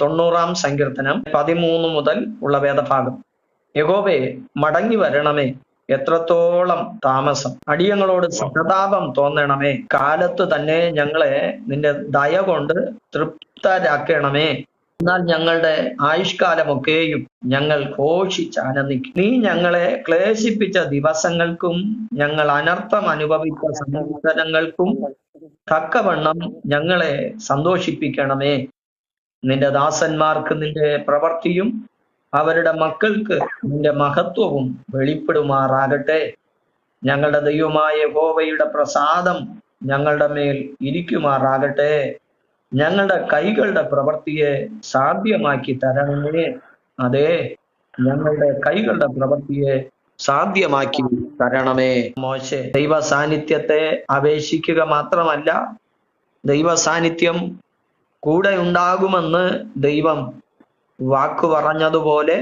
തൊണ്ണൂറാം സങ്കീർത്തനം പതിമൂന്ന് മുതൽ ഉള്ള വേദഭാഗം. യഹോവേ മടങ്ങി വരണമേ. എത്രത്തോളം താമസം. അടിയങ്ങളോട് സഹതാപം തോന്നണമേ. കാലത്ത് തന്നെ ഞങ്ങളെ നിന്റെ ദയ കൊണ്ട് തൃപ്തരാക്കണമേ. എന്നാൽ ഞങ്ങളുടെ ആയുഷ്കാലമൊക്കെയും ഞങ്ങൾ ഘോഷിച്ചാനന്ദിക്കും നീ ഞങ്ങളെ ക്ലേശിപ്പിച്ച ദിവസങ്ങൾക്കും ഞങ്ങൾ അനർത്ഥം അനുഭവിച്ച സംവത്സരങ്ങൾക്കും തക്കവണ്ണം ഞങ്ങളെ സന്തോഷിപ്പിക്കണമേ. നിന്റെ ദാസന്മാർക്ക് നിന്റെ പ്രവർത്തിയും അവരുടെ മക്കൾക്ക് നിന്റെ മഹത്വവും വെളിപ്പെടുമാറാകട്ടെ. ഞങ്ങളുടെ ദൈവമായ യഹോവയുടെ പ്രസാദം ഞങ്ങളുടെ മേൽ ഇരിക്കുമാറാകട്ടെ. ഞങ്ങളുടെ കൈകളുടെ പ്രവൃത്തിയെ സാധ്യമാക്കി തരണമേ. അതെ ഞങ്ങളുടെ കൈകളുടെ പ്രവൃത്തിയെ സാധ്യമാക്കി തരണമേ. മോശെ ദൈവ സാന്നിധ്യത്തെ അപേക്ഷിക്കുക മാത്രമല്ല ദൈവ സാന്നിധ്യം കൂടെ ഉണ്ടാകുമെന്ന് ദൈവം വാക്കു പറഞ്ഞതുപോലെ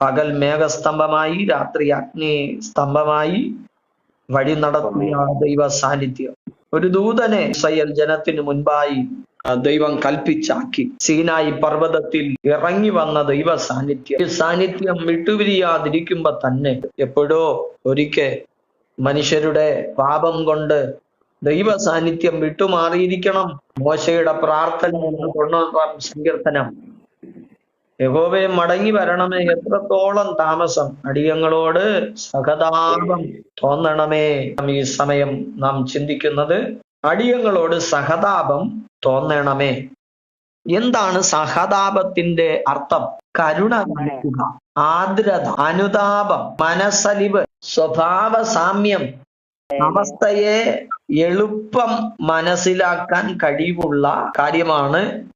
പകൽ മേഘസ്തംഭമായി രാത്രി അഗ്നി സ്തംഭമായി വഴി നടത്തുകയാണ് ദൈവ സാന്നിധ്യം ഒരു ദൂതനെ സയ്യൽ ജനത്തിനു മുൻപായി ദൈവം കൽപ്പിച്ചാക്കി. സീനായി പർവതത്തിൽ ഇറങ്ങി വന്ന ദൈവ സാന്നിധ്യം ഈ സാന്നിധ്യം വിട്ടുപിരിയാതിരിക്കുമ്പോ തന്നെ എപ്പോഴോ ഒരിക്കൽ മനുഷ്യരുടെ പാപം കൊണ്ട് ദൈവ സാന്നിധ്യം വിട്ടുമാറിയിരിക്കണം. മോശയുടെ പ്രാർത്ഥന തൊണ്ണൂറാം സങ്കീർത്തനം. യഹോവെ മടങ്ങി വരണമേ. എത്രത്തോളം താമസം. അടിയങ്ങളോട് സഹതാപം തോന്നണമേ. ഈ സമയം നാം ചിന്തിക്കുന്നത് അടിയങ്ങളോട് സഹതാപം തോന്നണമേ. എന്താണ് സഹതാപത്തിന്റെ അർത്ഥം? കരുണ കാണിക്കുക ആർദ്രത അനുതാപം മനസ്സലിവ് സ്വഭാവ സാമ്യം അവസ്ഥയെ എളുപ്പം മനസ്സിലാക്കാൻ കഴിവുള്ള കാര്യമാണ്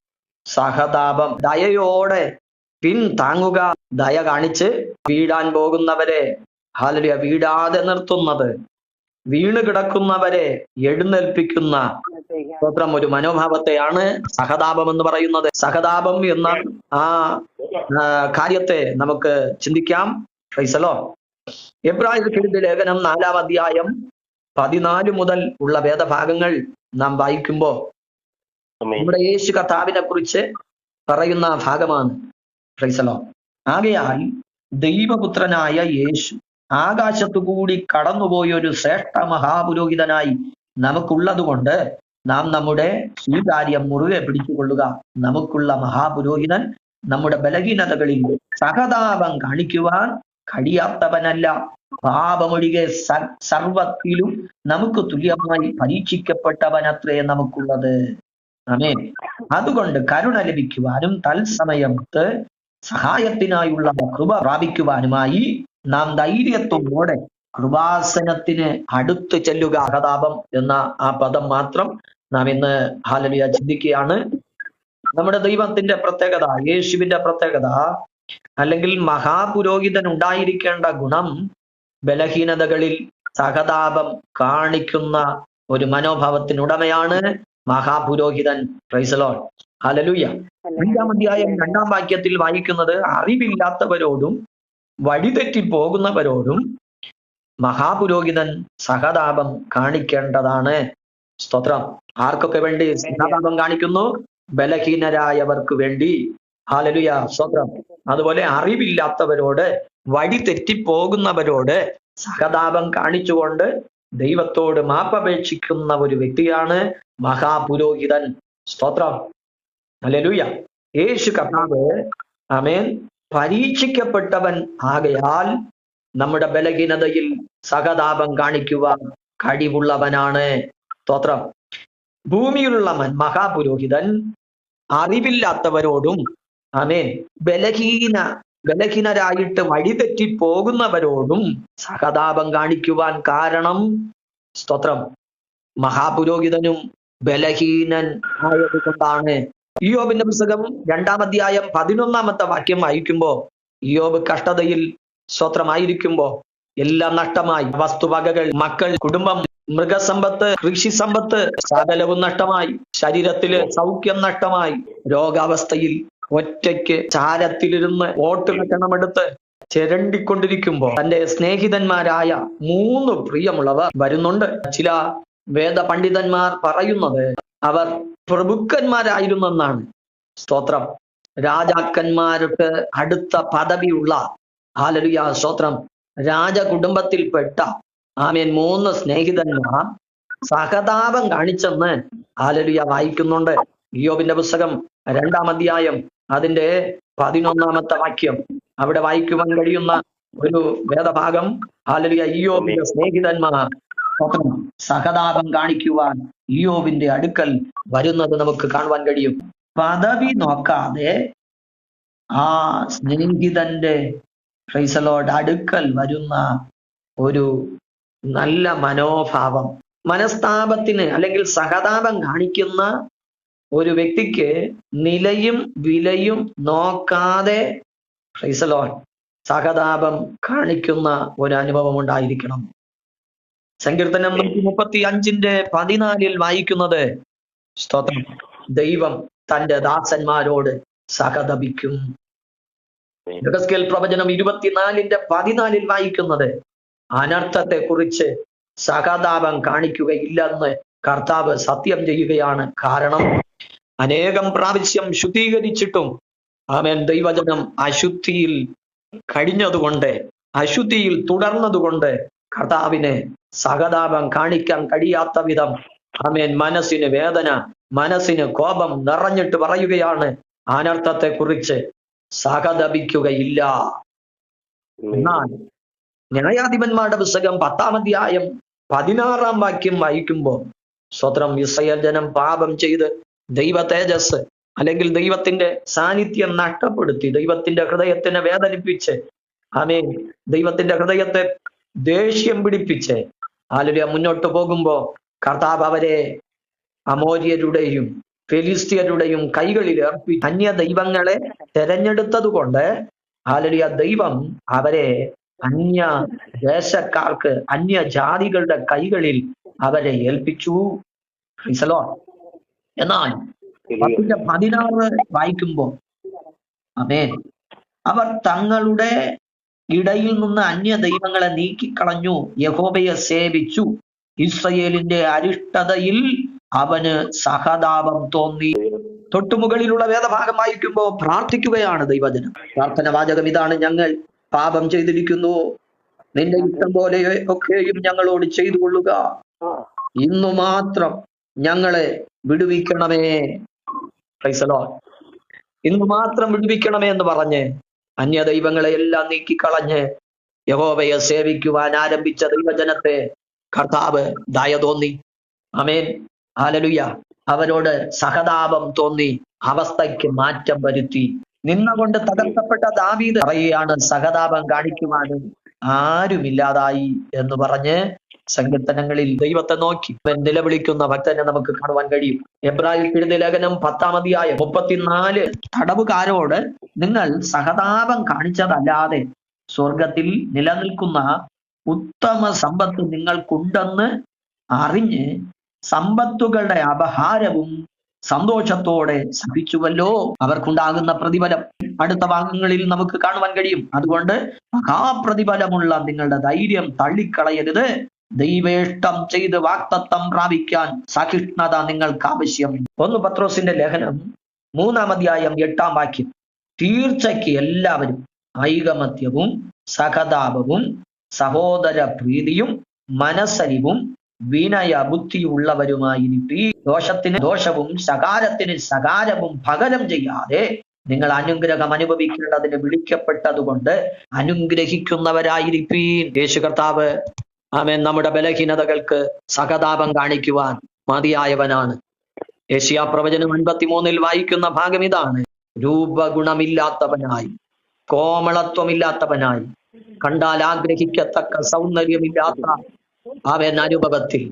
സഹതാപം. ദയയോടെ പിൻതാങ്ങുക. ദയ കാണിച്ച് വീടാൻ പോകുന്നവരെ ഹാലരിയ വീടാതെ നിർത്തുന്നത്. വീണ് കിടക്കുന്നവരെ എഴുന്നേൽപ്പിക്കുന്ന സ്തോത്രം ഒരു മനോഭാവത്തെയാണ് സഹതാപം എന്ന് പറയുന്നത്. സഹതാപം എന്ന ആ കാര്യത്തെ നമുക്ക് ചിന്തിക്കാം. ഫൈസലോ എബ്രാഹിം ലേഖനം നാലാം അധ്യായം പതിനാല് മുതൽ ഉള്ള വേദഭാഗങ്ങൾ നാം വായിക്കുമ്പോൾ നമ്മുടെ യേശു കർത്താവിനെ കുറിച്ച് പറയുന്ന ഭാഗമാണ്. ഫ്രൈസലോ ആകയാൽ ദൈവപുത്രനായ യേശു ആകാശത്തു കൂടി കടന്നുപോയ ഒരു ശ്രേഷ്ഠ മഹാപുരോഹിതനായി നമുക്കുള്ളത് കൊണ്ട് നാം നമ്മുടെ സ്വീകാര്യം മുറുകെ പിടിച്ചുകൊള്ളുക. നമുക്കുള്ള മഹാപുരോഹിതൻ നമ്മുടെ ബലഹീനതകളിൽ സഹതാപം കാണിക്കുവാൻ കഴിയാത്തവനല്ല. പാപമൊഴികെ സർവത്തിലും നമുക്ക് തുല്യമായി പരീക്ഷിക്കപ്പെട്ടവനത്രേ നമുക്കുള്ളത്. ആമേൻ. അതുകൊണ്ട് കരുണ ലഭിക്കുവാനും തത്സമയത്ത് സഹായത്തിനായുള്ള കൃപ പ്രാപിക്കുവാനുമായി നാം ധൈര്യത്തോടെ കൃപാസനത്തിന് അടുത്ത് ചെല്ലുക അഹതാപം എന്ന ആ പദം മാത്രം നാം ഇന്ന് ഹാലലിയ ചിന്തിക്കുകയാണ്. നമ്മുടെ ദൈവത്തിന്റെ പ്രത്യേകത യേശുവിന്റെ പ്രത്യേകത അല്ലെങ്കിൽ മഹാപുരോഹിതൻ ഉണ്ടായിരിക്കേണ്ട ഗുണം ബലഹീനതകളിൽ സഹതാപം കാണിക്കുന്ന ഒരു മനോഭാവത്തിനുടമയാണ് മഹാപുരോഹിതൻ ക്രൈസലോൺ ഹലലുയ അഞ്ചാം അധ്യായം രണ്ടാം വാക്യത്തിൽ വായിക്കുന്നത് അറിവില്ലാത്തവരോടും വഴിതെറ്റി പോകുന്നവരോടും മഹാപുരോഹിതൻ സഹതാപം കാണിക്കേണ്ടതാണ്. സ്തോത്രം. ആർക്കൊക്കെ വേണ്ടി സഹതാപം കാണിക്കുന്നു? ബലഹീനരായവർക്ക് വേണ്ടി. ഹാലലുയ സ്തോത്രം. അതുപോലെ അറിവില്ലാത്തവരോട് വഴി തെറ്റിപ്പോകുന്നവരോട് സഹതാപം കാണിച്ചുകൊണ്ട് ദൈവത്തോട് മാപ്പപേക്ഷിക്കുന്ന ഒരു വ്യക്തിയാണ് മഹാപുരോഹിതൻ. സ്തോത്രം. ഹല്ലേലൂയ യേശു കർത്താവ് ആമേൻ. പരീക്ഷിക്കപ്പെട്ടവൻ ആകയാൽ നമ്മുടെ ബലഹീനതയിൽ സഹതാപം കാണിക്കുവാൻ കഴിവുള്ളവനാണ്. സ്തോത്രം. ഭൂമിയിലുള്ള മൻ മഹാപുരോഹിതൻ അറിവില്ലാത്തവരോടും ആമേൻ. ബലഹീന ബലഹീനരായിട്ട് വഴിതെറ്റി പോകുന്നവരോടും സഹതാപം കാണിക്കുവാൻ കാരണം സ്തോത്രം. മഹാപുരോഹിതനും ബലഹീനൻ ആയതുകൊണ്ടാണ്. ഇയോബിന്റെ പുസ്തകം രണ്ടാം അധ്യായം പതിനൊന്നാമത്തെ വാക്യം വായിക്കുമ്പോൾ യോബ് കഷ്ടതയിൽ സ്വത്രമായിരിക്കുമ്പോ എല്ലാം നഷ്ടമായി. വസ്തുവകകൾ മക്കൾ കുടുംബം മൃഗസമ്പത്ത് കൃഷി സമ്പത്ത് സകലവും നഷ്ടമായി. ശരീരത്തിൽ സൗഖ്യം നഷ്ടമായി. രോഗാവസ്ഥയിൽ ഒറ്റയ്ക്ക് ചാരത്തിലിരുന്ന് വോട്ട് കണമെടുത്ത് ചിരണ്ടിക്കൊണ്ടിരിക്കുമ്പോൾ തന്റെ സ്നേഹിതന്മാരായ മൂന്ന് പ്രിയമുള്ളവർ വരുന്നുണ്ട്. ചില വേദ പണ്ഡിതന്മാർ പറയുന്നത് അവർ പ്രഭുക്കന്മാരായിരുന്നെന്നാണ്. സ്തോത്രം. രാജാക്കന്മാർക്ക് അടുത്ത പദവിയുള്ള ഹാലലുയ സ്തോത്രം. രാജകുടുംബത്തിൽപ്പെട്ട ആമേൻ മൂന്ന് സ്നേഹിതന്മാർ സഹതാപം കാണിച്ചെന്ന് ഹാലലുയ വായിക്കുന്നുണ്ട്. ഇയോബിന്റെ പുസ്തകം രണ്ടാം അധ്യായം അതിന്റെ പതിനൊന്നാമത്തെ വാക്യം അവിടെ വായിക്കുവാൻ കഴിയുന്ന ഒരു വേദഭാഗം. അല്ലെങ്കിൽ ഇയോബിന്റെ സ്നേഹിതന്മാർ സഹതാപം കാണിക്കുവാൻ ഇയോബിന്റെ അടുക്കൽ വരുന്നത് നമുക്ക് കാണുവാൻ കഴിയും. പദവി നോക്കാതെ ആ സ്നേഹിതന്റെ ഫ്രൈസലോട് അടുക്കൽ വരുന്ന ഒരു നല്ല മനോഭാവം മനസ്താപത്തിന് അല്ലെങ്കിൽ സഹതാപം കാണിക്കുന്ന ഒരു വ്യക്തിക്ക് നിലയും വിലയും നോക്കാതെ ഫ്രൈസലോൺ സഹതാപം കാണിക്കുന്ന ഒരു അനുഭവം ഉണ്ടായിരിക്കണം. സങ്കീർത്തനം നൂറ്റി മുപ്പത്തി അഞ്ചിന്റെ പതിനാലിൽ വായിക്കുന്നത് സ്തോത്രം. ദൈവം തന്റെ ദാസന്മാരോട് സഹതപിക്കും. പ്രവചനം ഇരുപത്തിനാലിന്റെ പതിനാലിൽ വായിക്കുന്നത് അനർത്ഥത്തെ കുറിച്ച് സഹതാപം കാണിക്കുകയില്ലെന്ന് കർത്താവ് സത്യം ചെയ്യുകയാണ് കാരണം അനേകം പ്രാവശ്യം ശുദ്ധീകരിച്ചിട്ടും ആമേൻ. ദൈവജനം അശുദ്ധിയിൽ കഴിഞ്ഞതുകൊണ്ട് അശുദ്ധിയിൽ തുടർന്നതുകൊണ്ട് കർത്താവിനെ സഹതാപം കാണിക്കാൻ കഴിയാത്ത വിധം ആമേൻ. മനസ്സിന് വേദന മനസ്സിന് കോപം നിറഞ്ഞിട്ട് പറയുകയാണ്. അനർത്ഥത്തെ കുറിച്ച് സഹതപിക്കുകയില്ല. എന്നാൽ ന്യായാധിപന്മാരുടെ പുസ്തകം പത്താം അധ്യായം പതിനാറാം വാക്യം വായിക്കുമ്പോൾ സ്വത്രം വിസർജനം പാപം ചെയ്ത് ദൈവ തേജസ് അല്ലെങ്കിൽ ദൈവത്തിന്റെ സാന്നിധ്യം നഷ്ടപ്പെടുത്തി ദൈവത്തിന്റെ ഹൃദയത്തിനെ വേദനിപ്പിച്ച് ആമേ ദൈവത്തിന്റെ ഹൃദയത്തെ ദേഷ്യം പിടിപ്പിച്ച്. ആലുര മുന്നോട്ട് പോകുമ്പോ കർത്താവ് അവരെ അമോര്യരുടെയും ഫെലിസ്തീയരുടെയും കൈകളിൽ ഏർപ്പി അന്യ ദൈവങ്ങളെ തെരഞ്ഞെടുത്തത് കൊണ്ട് ആലുരിയ ദൈവം അവരെ അന്യ ദേശക്കാർക്ക് അന്യ ജാതികളുടെ കൈകളിൽ അവരെ ഏൽപ്പിച്ചു. ക്രിസലോൺ എന്നാൽ പത്തിന്റെ പതിനാറ് വായിക്കുമ്പോ അമേ അവർ തങ്ങളുടെ ഇടയിൽ നിന്ന് അന്യ ദൈവങ്ങളെ നീക്കിക്കളഞ്ഞു. യഹോബയെ സേവിച്ചു. ഇസ്രയേലിന്റെ അരിഷ്ടതയിൽ അവന് സഹതാപം തോന്നി. തൊട്ടുമുകളിലുള്ള വേദഭാഗം വായിക്കുമ്പോ പ്രാർത്ഥിക്കുകയാണ് ദൈവജനം. പ്രാർത്ഥന വാചകം ഇതാണ് ഞങ്ങൾ പാപം ചെയ്തിരിക്കുന്നു. നിന്റെ ഇഷ്ടം പോലെ ഒക്കെയും ഞങ്ങളോട് ചെയ്തു കൊള്ളുക. ഇന്നു മാത്രം ഞങ്ങളെ വിടുവിക്കണമേ. പ്രൈസലോ ഇന്ന് മാത്രം വിടുവിക്കണമേ എന്ന് പറഞ്ഞ് അന്യ ദൈവങ്ങളെ എല്ലാം നീക്കിക്കളഞ്ഞ് യഹോവയെ സേവിക്കുവാൻ ആരംഭിച്ച ദൈവജനത്തെ കർത്താവ് ദയ തോന്നി. അമേൻ ആലലുയ്യ അവരോട് സഹതാപം തോന്നി അവസ്ഥയ്ക്ക് മാറ്റം വരുത്തി. നിന്നുകൊണ്ട് തകർക്കപ്പെട്ട ദാവീദ് പറയുകയാണ് സഹതാപം കാണിക്കുവാനും ആരുമില്ലാതായി എന്ന് പറഞ്ഞ് സങ്കീർത്തനങ്ങളിൽ ദൈവത്തെ നോക്കി നിലവിളിക്കുന്ന ഭക്തനെ നമുക്ക് കാണുവാൻ കഴിയും. എബ്രാഹിം എഴുതിയ ലേഖനം പത്താമതിയായ മുപ്പത്തിനാല്. തടവുകാരോട് നിങ്ങൾ സഹതാപം കാണിച്ചതല്ലാതെ സ്വർഗത്തിൽ നിലനിൽക്കുന്ന ഉത്തമ സമ്പത്ത് നിങ്ങൾക്കുണ്ടെന്ന് അറിഞ്ഞ് സമ്പത്തുകളുടെ അപഹാരവും സന്തോഷത്തോടെ സഹിച്ചുവല്ലോ അവർക്കുണ്ടാകുന്ന പ്രതിഫലം അടുത്ത ഭാഗങ്ങളിൽ നമുക്ക് കാണുവാൻ കഴിയും. അതുകൊണ്ട് മഹാപ്രതിഫലമുള്ള നിങ്ങളുടെ ധൈര്യം തള്ളിക്കളയരുത്. ദൈവേഷ്ടം ചെയ്ത് വാക്തത്വം പ്രാപിക്കാൻ സഹിഷ്ണുത നിങ്ങൾക്ക് ആവശ്യം. ഒന്ന് പത്രോസിന്റെ ലേഖനം മൂന്നാം അധ്യായം എട്ടാം വാക്യം. തീർച്ചയ്ക്ക് എല്ലാവരും ഐകമത്യവും സഹതാപവും സഹോദര പ്രീതിയും മനസ്സരിവും വിനയ ബുദ്ധിയുള്ളവരുമായിരിക്കും ദോഷത്തിന് ദോഷവും സകാരത്തിന് സകാരവും പകരം ചെയ്യാതെ നിങ്ങൾ അനുഗ്രഹം അനുഭവിക്കേണ്ടതിന് വിളിക്കപ്പെട്ടതുകൊണ്ട് അനുഗ്രഹിക്കുന്നവരായിരിക്കീൻ യേശു കർത്താവ് ആമേൻ. നമ്മുടെ ബലഹീനതകൾക്ക് സഹതാപം കാണിക്കുവാൻ മതിയായവനാണ്. ഏഷ്യാ പ്രവചനം അൻപത്തിമൂന്നിൽ വായിക്കുന്ന ഭാഗം ഇതാണ്. രൂപഗുണമില്ലാത്തവനായി കോമളത്വമില്ലാത്തവനായി കണ്ടാൽ ആഗ്രഹിക്കത്തക്ക സൗന്ദര്യമില്ലാത്ത അവൻ അനുഭവത്തിൽ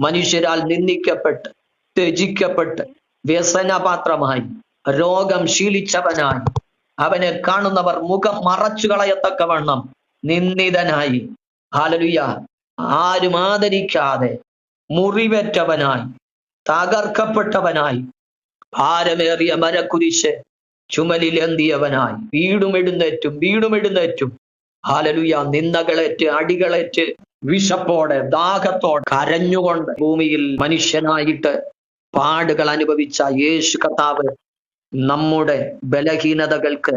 മനുഷ്യരാൽ നിന്ദിക്കപ്പെട്ട് ത്യജിക്കപ്പെട്ട് വ്യസനപാത്രമായി രോഗം ശീലിച്ചവനായി അവനെ കാണുന്നവർ മുഖം മറച്ചു കളയത്തക്കവണ്ണം നിന്ദിതനായി. ഹാലലുയ ആരും ആദരിക്കാതെ മുറിവേറ്റവനായി തകർക്കപ്പെട്ടവനായി ഭാരമേറിയ മരക്കുരിശ് ചുമലിലെന്തിയവനായി വീടും എഴുന്നേറ്റും വീടും എഴുന്നേറ്റും. ഹാലലുയ നിന്ദകളേറ്റ് അടികളേറ്റ് വിശപ്പോടെ ദാഹത്തോടെ കരഞ്ഞുകൊണ്ട് ഭൂമിയിൽ മനുഷ്യനായിട്ട് പാടുകൾ അനുഭവിച്ച യേശു കർത്താവ് നമ്മുടെ ബലഹീനതകൾക്ക്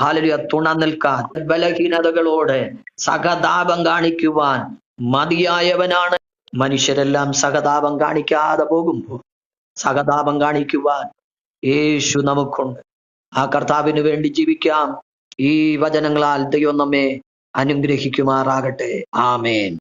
ഹാലലിയ തുണ നിൽക്കാൻ ബലഹീനതകളോട് സഹതാപം കാണിക്കുവാൻ മതിയായവനാണ്. മനുഷ്യരെല്ലാം സഹതാപം കാണിക്കാതെ പോകുമ്പോൾ സഹതാപം കാണിക്കുവാൻ യേശു നമുക്കുണ്ട്. ആ കർത്താവിന് വേണ്ടി ജീവിക്കാം. ഈ വചനങ്ങളാൽ ദൈവം നമ്മെ അനുഗ്രഹിക്കുമാറാകട്ടെ. ആമേൻ.